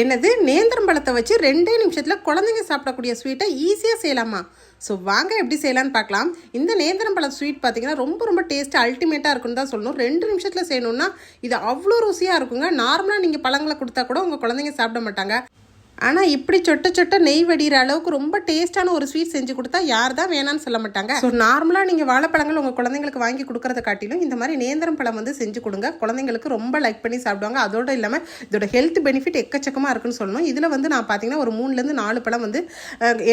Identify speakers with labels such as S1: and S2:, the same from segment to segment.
S1: என்னது நேந்திரம் பழத்தை வச்சு ரெண்டே நிமிஷத்தில் குழந்தைங்க சாப்பிடக்கூடிய ஸ்வீட்டை ஈஸியாக செய்யலாமா? ஸோ வாங்க எப்படி செய்யலான்னு பார்க்கலாம். இந்த நேந்திரம் பழம் ஸ்வீட் பார்த்தீங்கன்னா ரொம்ப ரொம்ப டேஸ்ட்டு அல்டிமேட்டாக இருக்குன்னு தான் சொல்லணும். ரெண்டு நிமிஷத்தில் செய்யணும்னா இது அவ்வளோ ருசியாக இருக்குங்க. நார்மலாக நீங்கள் பழங்களை கொடுத்தா கூட உங்கள் குழந்தைங்க சாப்பிட மாட்டாங்க. ஆனால் இப்படி சொட்ட சொட்ட நெய் வடிகிற அளவுக்கு ரொம்ப டேஸ்டான ஒரு ஸ்வீட் செஞ்சு கொடுத்தா யார் தான் வேணாம்னு சொல்ல மாட்டாங்க. ஸோ நார்மலாக நீங்கள் வாழைப்பழங்கள் உங்கள் குழந்தைங்களுக்கு வாங்கி கொடுக்கறத காட்டிலும் இந்த மாதிரி நேந்திரம் பழம் வந்து செஞ்சு கொடுங்க. குழந்தைங்களுக்கு ரொம்ப லைக் பண்ணி சாப்பிடுவாங்க. அதோடு இல்லாமல் இதோட ஹெல்த் பெனிஃபிட் எக்கச்சக்கமாக இருக்குன்னு சொல்லணும். இதில் வந்து நான் பார்த்தீங்கன்னா ஒரு மூணுலேருந்து நாலு பழம் வந்து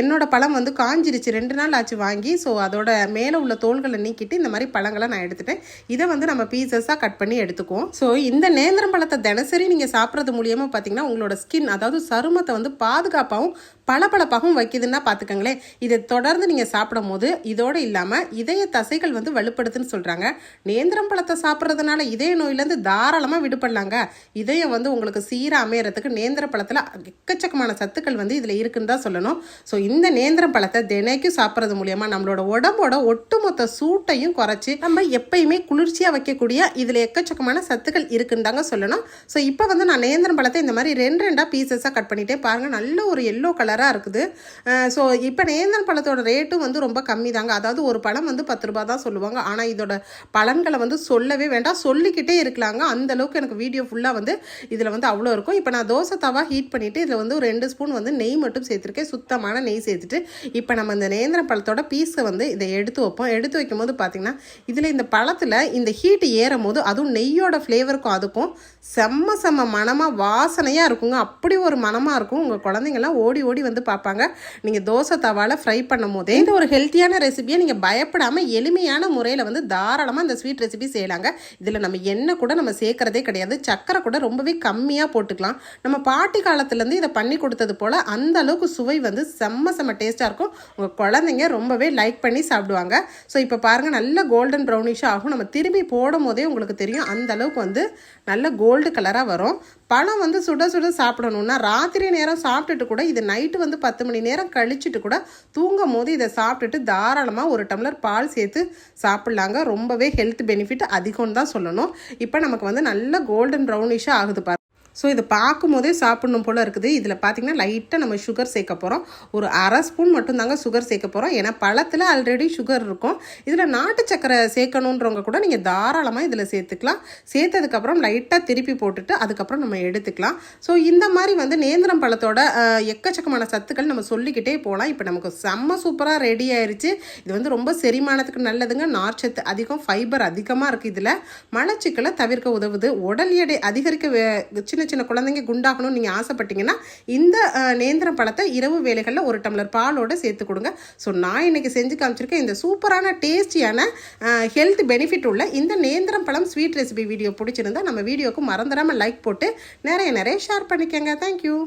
S1: என்னோட பழம் வந்து காஞ்சிருச்சு. ரெண்டு நாள் ஆச்சு வாங்கி. ஸோ அதோட மேலே உள்ள தோள்களை நீக்கிட்டு இந்த மாதிரி பழங்களை நான் எடுத்துட்டேன். இதை வந்து நம்ம பீசஸாக கட் பண்ணி எடுத்துக்குவோம். ஸோ இந்த நேந்திரம் பழத்தை தினசரி நீங்கள் சாப்பிட்றது மூலியமாக பார்த்தீங்கன்னா உங்களோட ஸ்கின் அதாவது சருமத்தை வந்து பாதுகாப்பாகவும் பளபளப்பாகவும் வைக்குதுன்னா பார்த்துக்கங்களேன் இதை தொடர்ந்து நீங்கள் சாப்பிடும் போது இதோடு இல்லாமல் இதய தசைகள் வந்து வலுப்படுத்துன்னு சொல்கிறாங்க நேந்திரம் பழத்தை சாப்பிட்றதுனால இதய நோயிலேருந்து தாராளமாக விடுபடலாங்க. இதயம் வந்து உங்களுக்கு சீராக அமையறதுக்கு நேந்திர பழத்தில் எக்கச்சக்கமான சத்துக்கள் வந்து இதில் இருக்குன்னு தான் சொல்லணும். ஸோ இந்த நேந்திரம் பழத்தை தினைக்கும் சாப்பிட்றது மூலியமாக நம்மளோட உடம்போட ஒட்டுமொத்த சூட்டையும் குறைச்சி நம்ம எப்பயுமே குளிர்ச்சியாக வைக்கக்கூடிய இதில் எக்கச்சக்கமான சத்துக்கள் இருக்குன்னு தாங்க சொல்லணும். ஸோ இப்போ வந்து நான் நேந்திரம் பழத்தை இந்த மாதிரி ரெண்டு ரெண்டாக பீசஸாக கட் பண்ணிட்டே பாருங்கள் நல்ல ஒரு எல்லோ கலர் கலராக இருக்குது. ஸோ இப்போ நேந்திரம் பழத்தோட ரேட்டும் வந்து ரொம்ப கம்மி தாங்க அதாவது ஒரு பழம் வந்து பத்து ரூபா தான் சொல்லுவாங்க. ஆனால் இதோட பலன்களை வந்து சொல்லவே வேண்டாம். சொல்லிக்கிட்டே இருக்கலாங்க. அந்தளவுக்கு எனக்கு வீடியோ ஃபுல்லாக வந்து இதில் வந்து அவ்வளோ இருக்கும். இப்போ நான் தோசை தவா ஹீட் பண்ணிவிட்டு இதில் வந்து ஒரு ரெண்டு ஸ்பூன் வந்து நெய் மட்டும் சேர்த்துருக்கேன். சுத்தமான நெய் சேர்த்துட்டு இப்போ நம்ம இந்த நேந்திரம் பழத்தோட பீஸை வந்து இதை எடுத்து வைப்போம். எடுத்து வைக்கும் போது பார்த்தீங்கன்னா இதில் இந்த பழத்தில் இந்த ஹீட் ஏறும் போது அதுவும் நெய்யோட ஃப்ளேவருக்கும் அதுக்கும் செம்ம செம்ம மணமாக வாசனையாக இருக்குங்க. அப்படி ஒரு மணமாக இருக்கும். உங்கள் குழந்தைங்கள்லாம் ஓடி ஓடி வந்து பார்ப்பாங்க. நீங்கள் தோசை தவாவில் ஃப்ரை பண்ணும் போதே இந்த ஒரு ஹெல்த்தியான ரெசிபியை நீங்கள் பயப்படாமல் எளிமையான முறையில் வந்து தாராளமாக அந்த ஸ்வீட் ரெசிபி செய்யலாங்க. இதில் நம்ம எண்ணெய் கூட நம்ம சேர்க்கறதே கிடையாது. சக்கரை கூட ரொம்பவே கம்மியாக போட்டுக்கலாம். நம்ம பாட்டி காலத்துலேருந்து இதை பண்ணி கொடுத்தது போல் அந்த அளவுக்கு சுவை வந்து செம்ம செம்ம டேஸ்ட்டாக இருக்கும். உங்கள் குழந்தைங்க ரொம்பவே லைக் பண்ணி சாப்பிடுவாங்க. ஸோ இப்போ பாருங்கள் நல்ல கோல்டன் ப்ரௌனிஷாக ஆகும். நம்ம திரும்பி போடும் போதே உங்களுக்கு தெரியும் அந்த அளவுக்கு வந்து நல்ல கோல்டு கலராக வரும். பழம் வந்து சுட சுட சாப்பிடணும்னா ராத்திரி நேரம் சாப்பிட்டுட்டு கூட இது நைட்டு வந்து பத்து மணி நேரம் கழிச்சிட்டு கூட தூங்கும் போது இதை சாப்பிட்டுட்டு தாராளமாக ஒரு டம்ளர் பால் சேர்த்து சாப்பிட்லாங்க. ரொம்பவே ஹெல்த் பெனிஃபிட் அதிகம்னு தான் சொல்லணும். இப்போ நமக்கு வந்து நல்ல கோல்டன் ப்ரௌனிஷாக ஆகுது பாரு ஸோ இதை பார்க்கும்போதே சாப்பிடணும் போல் இருக்குது. இதில் பார்த்தீங்கன்னா லைட்டாக நம்ம சுகர் சேர்க்க போகிறோம் ஒரு அரை ஸ்பூன் மட்டும்தாங்க சுகர் சேர்க்க போகிறோம் ஏன்னா பழத்தில் ஆல்ரெடி சுகர் இருக்கும். இதில் நாட்டு சக்கரை சேர்க்கணுன்றவங்க கூட நீங்கள் தாராளமாக இதில் சேர்த்துக்கலாம். சேர்த்ததுக்கப்புறம் லைட்டாக திருப்பி போட்டுட்டு அதுக்கப்புறம் நம்ம எடுத்துக்கலாம். ஸோ இந்த மாதிரி வந்து நேந்திரம் பழத்தோட எக்கச்சக்கமான சத்துக்கள் நம்ம சொல்லிக்கிட்டே போகலாம். இப்போ நமக்கு செம்ம சூப்பராக ரெடி ஆயிடுச்சு இது வந்து ரொம்ப செரிமானத்துக்கு நல்லதுங்க. நார்ச்சத்து அதிகம் ஃபைபர் அதிகமாக இருக்குது இதில். மலச்சிக்கலை தவிர்க்க உதவுது. உடல் எடை அதிகரிக்க வே- சின்ன சின்ன குழந்தைங்க குண்டாகணும்னு நீங்கள் ஆசைப்பட்டீங்கன்னா இந்த நேந்திரம் பழத்தை இரவு வேலைகளில் ஒரு டம்ளர் பாலோடு சேர்த்து கொடுங்க. ஸோ நான் இன்றைக்கி செஞ்சு காமிச்சிருக்கேன். இந்த சூப்பரான டேஸ்டியான ஹெல்த் பெனிஃபிட் உள்ள இந்த நேந்திரம் பழம் ஸ்வீட் ரெசிபி வீடியோ பிடிச்சிருந்தா நம்ம வீடியோக்கு மறந்துடாமல் லைக் போட்டு நிறைய நிறைய ஷேர் பண்ணிக்கோங்க. தேங்க்யூ